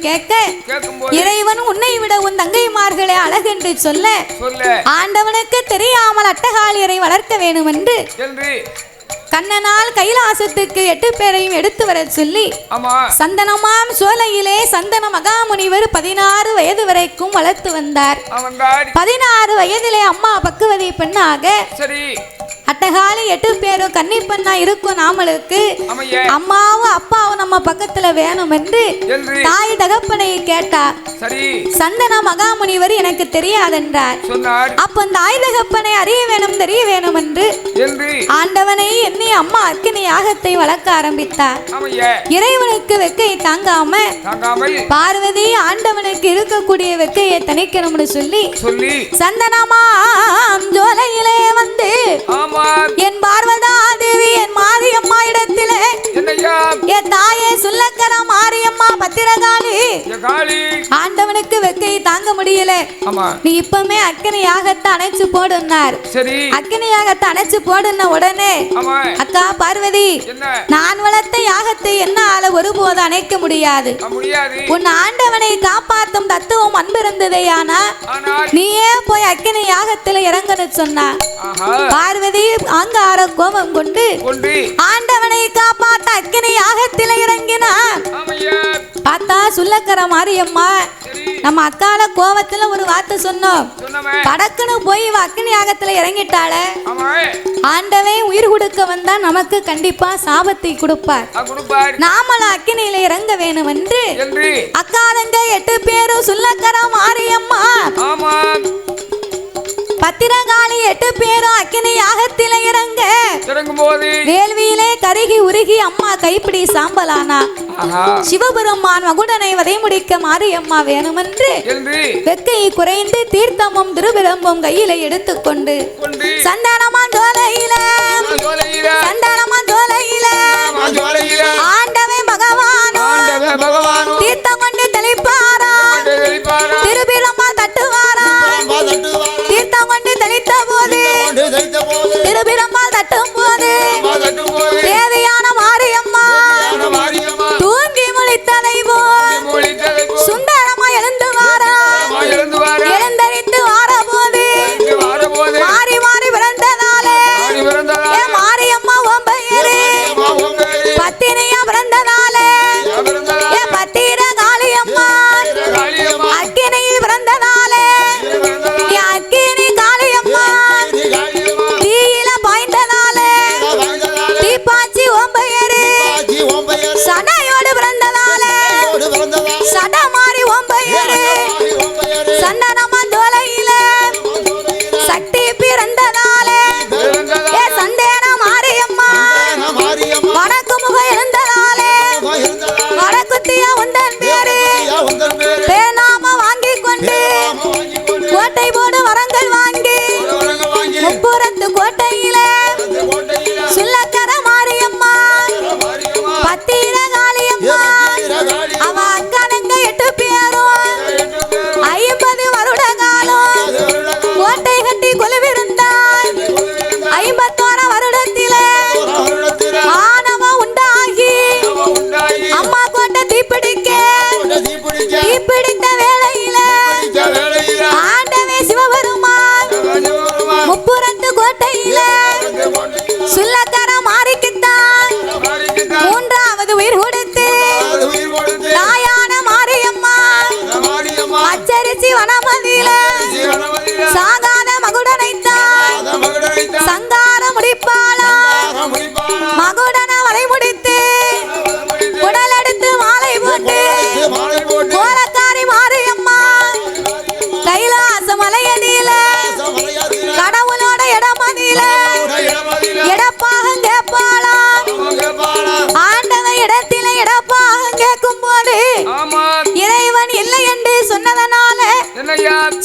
கேட்க இறைவன் உன்னை விட உன் தங்கைமார்களே அழகென்று சொல்ல சொல்ல. ஆண்டவனுக்கு தெரியாமல் அட்டகாளியரை வளர்க்க வேண்டும் என்று என்று கண்ணனால் கைலாசத்துக்கு எட்டு பேரையும் எடுத்து வரச் சொல்லி சந்தனமாம் சோலையிலே சந்தன மகாமுனிவர் பதினாறு வயது வரைக்கும் வளர்த்து வந்தார். பதினாறு வயதிலே அம்மா பக்குவதை பெண்ணாக அட்டகாலி எட்டு பேரும் கன்னி பெண்ணா இருக்கும் நாமளுக்கு. அம்மாவும் அப்பாவும் நம்ம பக்கத்துல வேணும் என்று. தாய் தகப்பனை கேட்டா சரி. சந்தன மகாமுனிவர் எனக்கு தெரியாதென்றார். அப்ப தாய் தகப்பனை அறிய வேணும் தெரிய வேணும் என்று. ஆண்டவனை எண்ணி அம்மா அக்கினி யாகத்தை வளர்க்க ஆரம்பித்தார். இறைவனுக்கு வெக்கை தாங்காம பார்வதி ஆண்டவனுக்கு இருக்கக்கூடிய வெக்கையை தணிக்கணும்னு சொல்லி சொல்லி. சந்தனமாம் நீ இப்பமே அக்கினி யாகத்தை அணைச்சு போடுனார் சரி. அக்கினி யாகத்தை அணைச்சு போடுன உடனே அக்கா பார்வதி நான் வளர்த்த யாகத்தை என்னால ஒருபோது அணைக்க முடியாது. உன் ஆண்டவனை காப்பாற்றும் தத்துவம் அன்பு ஆனால் நீயே போய் அக்கினி யாகத்துல இறங்கன்னு சொன்னா. பார்வதி அங்கார கோபம் கொண்டு ஆண்டவனை காப்பாத்த அக்கினி யாகத்தில் இறங்கினார் ஆமையா. பார்த்தா சுல்லக்கர மாரியம்மா நம்ம அக்கால கோவத்துல ஒரு வார்த்தை சொன்னோம் படக்குன்னு போய் இவ அக்கினி யாகத்துல இறங்கிட்டாளே. ஆமா ஆண்டவன் உயிர் கொடுக்க வந்தா நமக்கு கண்டிப்பா சாபத்தை கொடுப்பார். அ, கொடுப்பார். நாமளும் அக்கினியில இறங்க வேணும் என்று. அக்காரங்க எட்டு பேரும் சுல்லக்கர மாரியம்மா. ஆமா பத்திரகாளி எட்டு பேரும் அக்கினி யாகத்தில இறங்க. இறங்கும் போது வேள்வியிலே கருகி உருகி அம்மா கைப்பிடி சாம்பலானா. சிவபெருமான் மகுடனை வதை முடிக்க மாரியம்மா வேணுமென்று என்று வெக்கை குறைந்து தீர்த்தமும் திருவிழம்பும் கையில எடுத்துக்கொண்டு கொண்டு சந்தானமா ஜோலையில. சந்தானமா ஜோலையில. ஆண்டவ பகவானோ. தீர்த்தம் கொண்டு por tu cuerpo.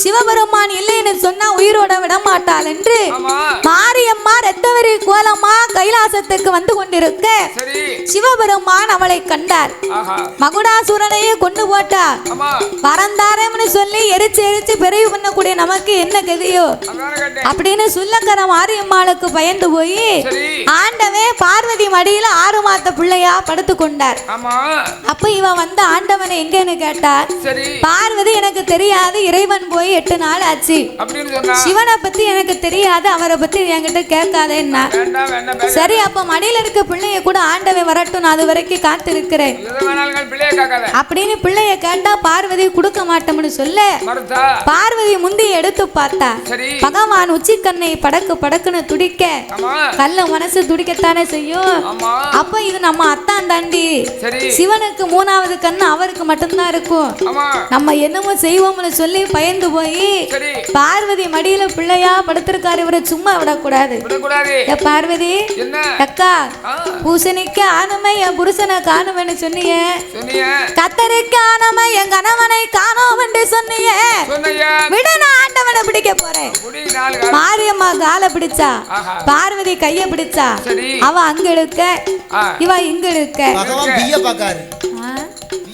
சிவபெருமான் இல்லைன்னு சொன்னா உயிரோட விட மாட்டாள் என்று மாறி கைலாசத்துக்கு வந்து கொண்டிருக்க சிவபெருமான் அவளை கண்டார். மகுடாசுரனையே கொண்டு போட்டார். ஆமா. பரந்தாரம்னு சொல்லி எரிச்சு எரிச்சு பிறகு பண்ணக்கூடிய நமக்கு என்ன கதியோ? அப்படின்னு சுல்லக்கர மாரியம்மாளுக்கு பயந்து போய் ஆண்டவே பார்வதி மடியில ஆறு மாத்த பிள்ளையா படுத்து கொண்டார். அப்ப இவன் வந்து ஆண்டவனை எங்கன்னு கேட்டார்? சரி. பார்வதி எனக்கு தெரியாது இறைவன் போய் எட்டு நாள் ஆச்சு. சிவனை பத்தி எனக்கு தெரியாது அவரை பத்தி என்கிட்ட கேட்காதேன்னா. சரி அப்ப மடியில இருக்க பிள்ளைய கூட ஆண்டவன் வரட்டும் நான் அது வரைக்கும் காத்திருக்கிறேன் பிள்ளைய காக்காத அப்படின்னு பிள்ளைய கேட்டா பார்வதி கொடுக்க மாட்டோம்னு சொல்ல. பார்வதி முந்தி எடுத்து பார்த்தா பகவான் உச்சிக்கண்ணை படக்கு படக்குன்னு துடிக்க கல்ல மனசு துடிக்கத்தானே செய்யும். அப்ப இது நம்ம அத்தான் தாண்டி சிவனுக்கு மூணாவது கண்ணு அவருக்கு மட்டும்தான் இருக்கும். நம்ம என்னமோ செய்வோம்னு சொல்லி பயந்து போய் பார்வதி மடியில பிள்ளையா படுத்திருக்காரு இவரை சும்மா விடக்கூடாது. ஏ பார்வதி என்ன? அக்கா பூசணிக்கு ஆனமை என் புருஷனை சொன்னியே. சொன்னீங்க கத்தரிக்கு ஆனமை என் கணவனை காணோம் என்று சொன்னியே? சொன்னீங்க விட நான் ஆண்டவனை பிடிக்க போறேன். மாரியம்மா காலை பிடிச்சா பார்வதி கைய பிடிச்சா அவ அங்க இழுக்க இவ இங்க இழுக்க.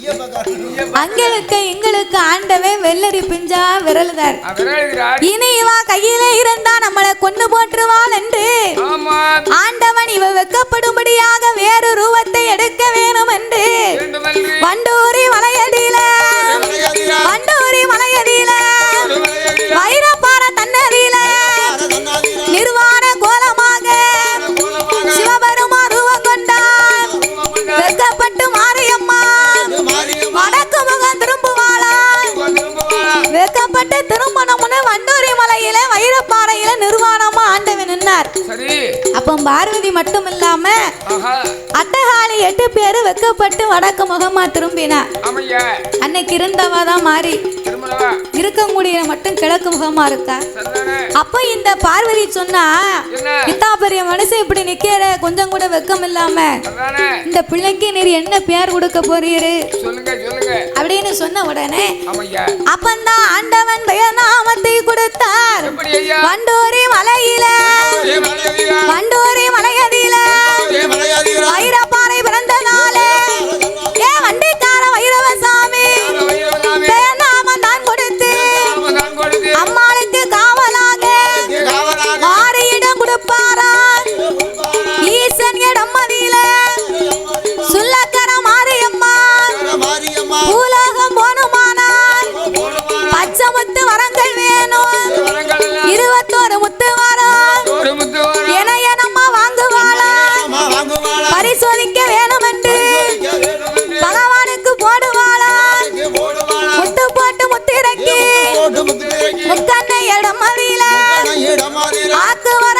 பகவான் பிய பாக்காரு ஆ? பிய பாக்காரு அங்க இழுக்க இங்களுக்கு ஆண்டவன் வெள்ளரி பிஞ்சா விரலுதார். இனி இவ கையில இருந்தா நம்மளை கொண்டு போட்டுருவாள் என்று. ஆண்டவன் இவ வெக்கப்படும்படியாக வேறு ரூபத்தை எடுக்க வேணும் என்று வண்டூரி மலையடியில வண்டூரி மலையடியில சரி. அப்போ பார்வதி மட்டும் இல்லாம ஆஹா. அட்டகாளி எட்டு பேரு வெக்கப்பட்டு வடக்கு முகமா திரும்பினா ஆமையா. அன்னைக்கு இருந்தவ தான் மாறி. இருக்கக்கூடிய மட்டும் கிழக்கு முகமா இருக்கா. அப்ப இந்த பார்வதி சொன்னா இத்தா பெரிய மனுஷன் இப்படி நிக்கிற கொஞ்சம் கூட வெக்கம் இல்லாம. இந்த பிள்ளைக்கு நீர் என்ன பேர் கொடுக்க போறீரு? அப்படின்னு சொன்ன உடனே அப்பந்தான் ஆண்டவன் பெயர் நாமத்தை கொடுத்தார் வண்டூரி மலையில. வண்டூரி மலையதியில வைரப்பாறை பிறந்த நாளே. ke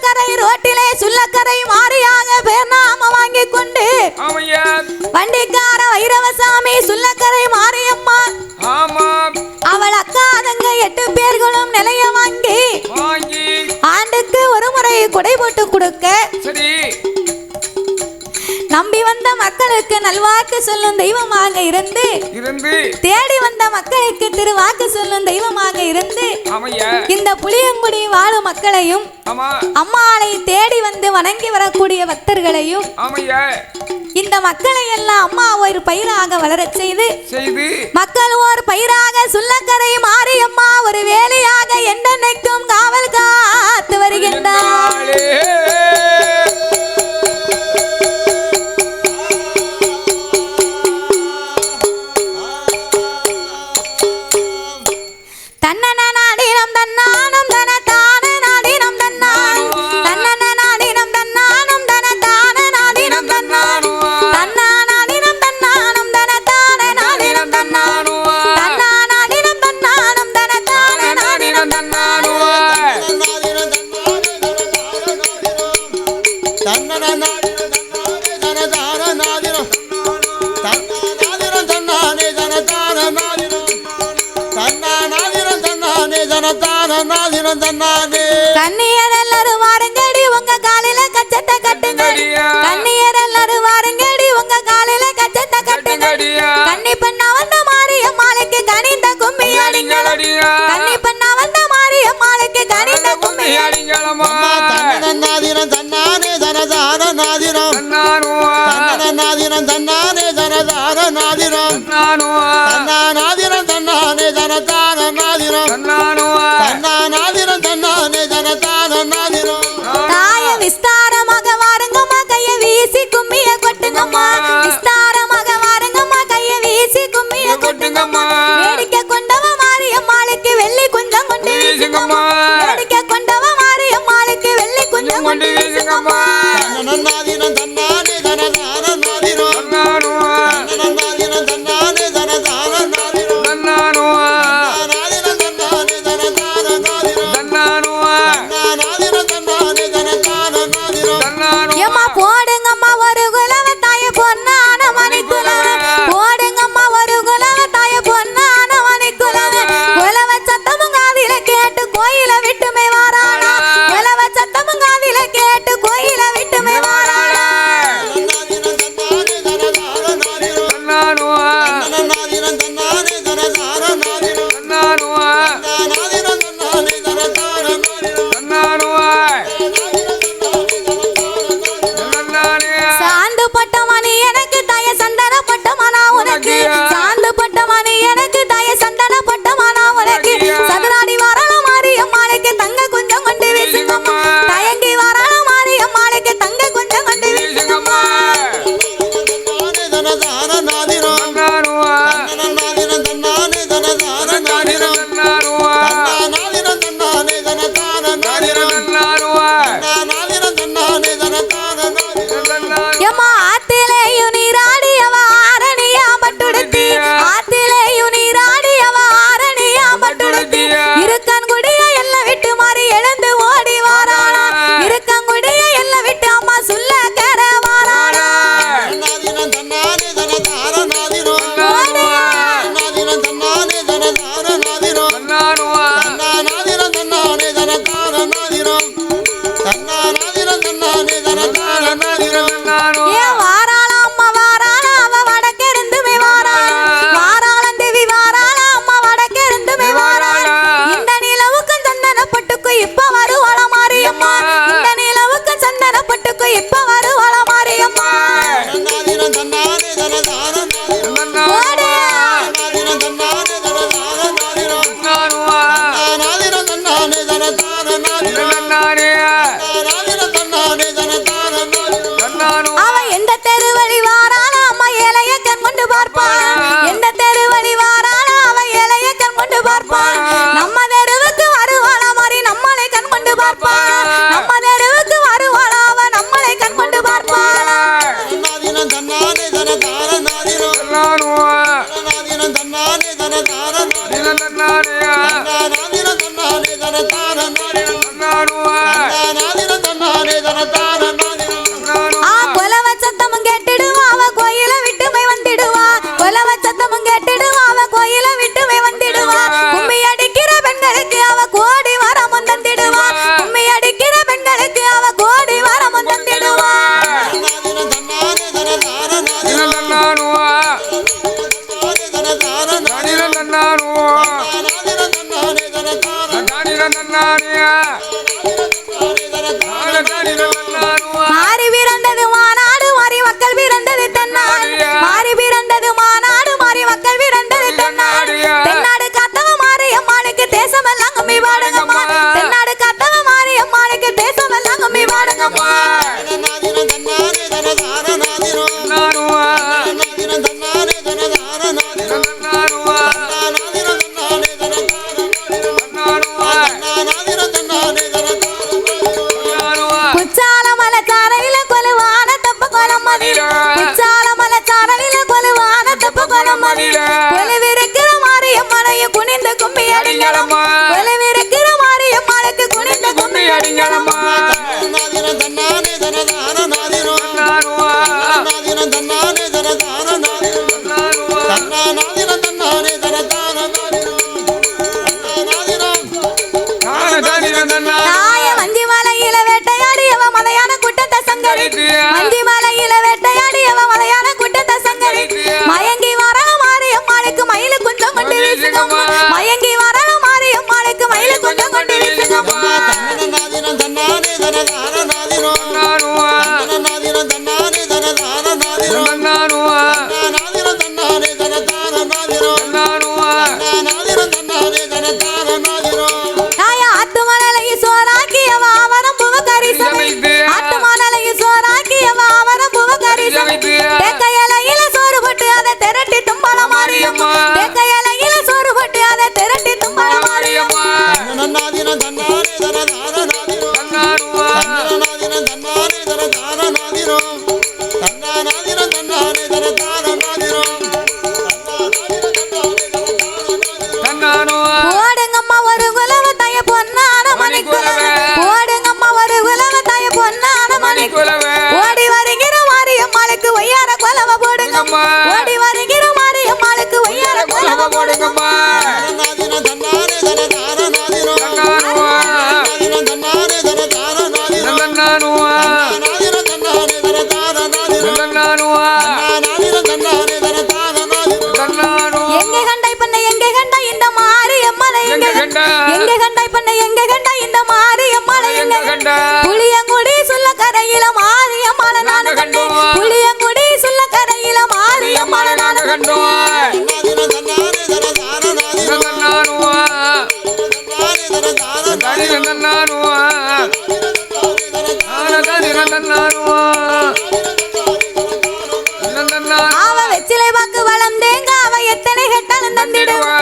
சுள்ளக்கரை ரோட்டிலே சுள்ளக்கரை மாறியாக பேர் நாம வாங்கி கொண்டு வண்டிக்கார வைரவசாமி சுள்ளக்கரை மாரியம்மா. அவள் அக்கா தங்க எட்டு பேர்களும் நிலைய வாங்கி ஆண்டுக்கு ஒரு முறை குடை போட்டு கொடுக்க. நம்பி வந்த மக்களுக்கு நல்வாக்கு சொல்லும் தெய்வமாக இருந்து தேடி வந்த மக்களுக்கு திருவாக்கு சொல்லும் தெய்வமாக இருந்து இந்த புளியங்குடி வாழும் மக்களையும் அம்மாளை தேடி வந்து வணங்கி வரக்கூடிய பக்தர்களையும் இந்த மக்களை எல்லாம் அம்மா ஒரு பயிராக வளர செய்து மக்கள் ஒரு பயிராக சுள்ளக்கரை மாரியம்மா ஒரு வேறு தன்னானே தனதார நாதிரம். தன்னானோ தன்னன நாதிரம். தன்னானே como மயங்கி வரணும் மாரியம்மாளுக்கு மயில குஞ்சம் கொண்டு தன்னானே தனதான எத்தனை கேட்டாலும் தந்திடுவோம்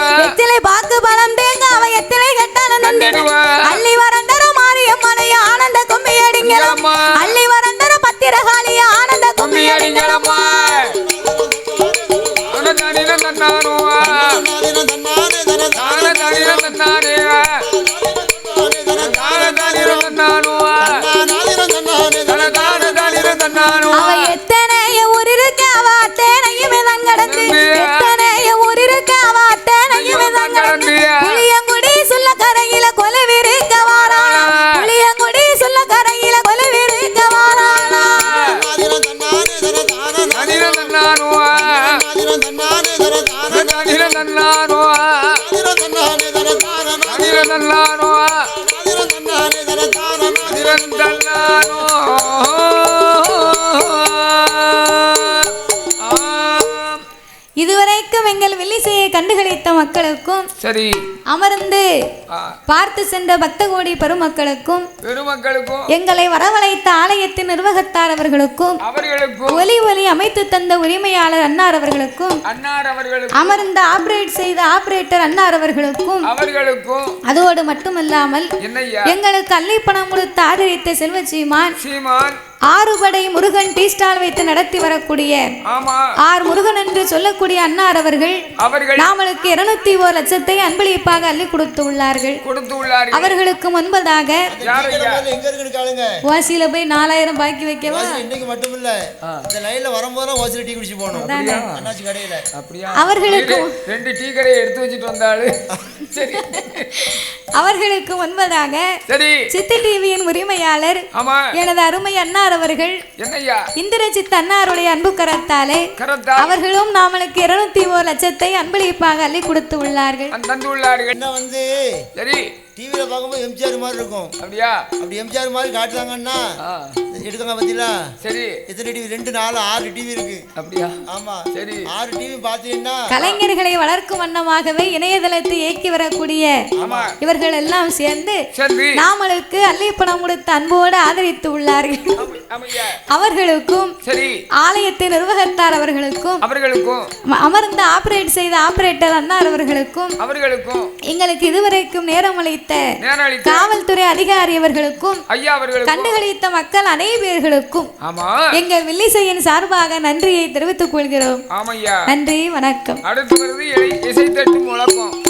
தனிரன் இதுவரைக்கும் எங்கள் வெள்ளி செய்ய கண்டுகளித்த மக்களுக்கும் சரி. அமர்ந்து பார்த்து சென்ற பக்த கோடி பெருமக்களுக்கும் பெருமக்களுக்கும் எங்களை வரவழைத்த ஆலயத்தின் நிர்வாகத்தார் அவர்களுக்கும் அவர்களுக்கும் ஒலி ஒலி அமைத்து தந்த உரிமையாளர் அன்னார் அவர்களுக்கும் அன்னார் அவர்களுக்கும் அமர்ந்து ஆபரேட் செய்த ஆபரேட்டர் அன்னார் அவர்களுக்கும் அவர்களுக்கும் அதோடு மட்டுமல்லாமல் எங்களுக்கு அள்ளிப்பணம் கொடுத்து ஆதரித்த செல்வச்சீமான் சீமான் ஆறுபடை முருகன் டீ ஸ்டால் வைத்து நடத்தி வரக்கூடிய ஆர் முருகன் என்று சொல்லக்கூடிய அன்னார் அவர்கள் நாமளுக்கு இருநூத்தி ஓர் லட்சத்தை அன்பளிப்பாக அள்ளி கொடுத்து உள்ளார்கள் கொடுத்து உள்ளார்கள் அவர்களுக்கு முன்பதாக ஓசியில போய் நாலாயிரம் பாக்கி வைக்கவா? இன்னைக்கு மட்டும் இல்ல இந்த லைன்ல வரும்போது ஓசில டீ குடிச்சு அண்ணாச்சி கடையில. அப்படியா? அவர்களுக்கு ரெண்டு டீ கடையை எடுத்து வச்சுட்டு வந்தாளு சரி. அவர்களுக்கு முன்பதாக சரி. சித்து டிவியின் உரிமையாளர் ஆமா. எனது அருமை அன்னார் அவர்கள் என்னய்யா இந்திரஜித் அன்னாருடைய அன்பு கரத்தாலே கரத்தா அவர்களும் நாமளுக்கு இருநூத்தி ஓர் லட்சத்தை அன்பளிப்பாக அள்ளி கொடுத்து உள்ளார்கள். தந்து உள்ளார்கள். என்ன வந்து? சரி. டிவியில பார்க்கும்போது எம்ஜிஆர் மாதிரி இருக்கும். அப்படியா? அப்படி எம்ஜிஆர் மாதிரி காட்டுறாங்கன்னா எடுக்காங்க பார்த்தீங்களா சரி. எத்தனை டிவி ரெண்டு நாலு ஆறு டிவி இருக்கு. அப்படியா? ஆமா. சரி. ஆறு டிவி பார்த்தீங்கன்னா கலைஞர்களை வளர்க்கும் வண்ணமாகவே இணையதளத்தை இயக்கி வரக்கூடிய ஆமா. இவர்கள் எல்லாம் சேர்ந்து சரி நாமளுக்கு அள்ளிப்பணம் கொடுத்து அன்போடு ஆதரித்து உள்ளார்கள். அவர்களுக்கும் சரி. ஆலயத்தின் நிர்வாகத்தார் அவர்களுக்கும் அவர்களுக்கும். அம- அமர்ந்து ஆபரேட் செய்த ஆபரேட்டர் அன்னார் அவர்களுக்கும் அவர்களுக்கும். எங்களுக்கு இதுவரைக்கும் நேரம் அளித்த அளித்த காவல்துறை அதிகாரி அவர்களுக்கும் ஐயா அவர்களுக்கும். கண்டுகளித்த மக்கள் அனைவர்களுக்கும். ஆமா. எங்கள் வில்லிசையின் சார்பாக நன்றியை தெரிவித்துக் கொள்கிறோம். நன்றி வணக்கம். அடுத்து வருது இசை- இசைத்தட்டு முழக்கம்.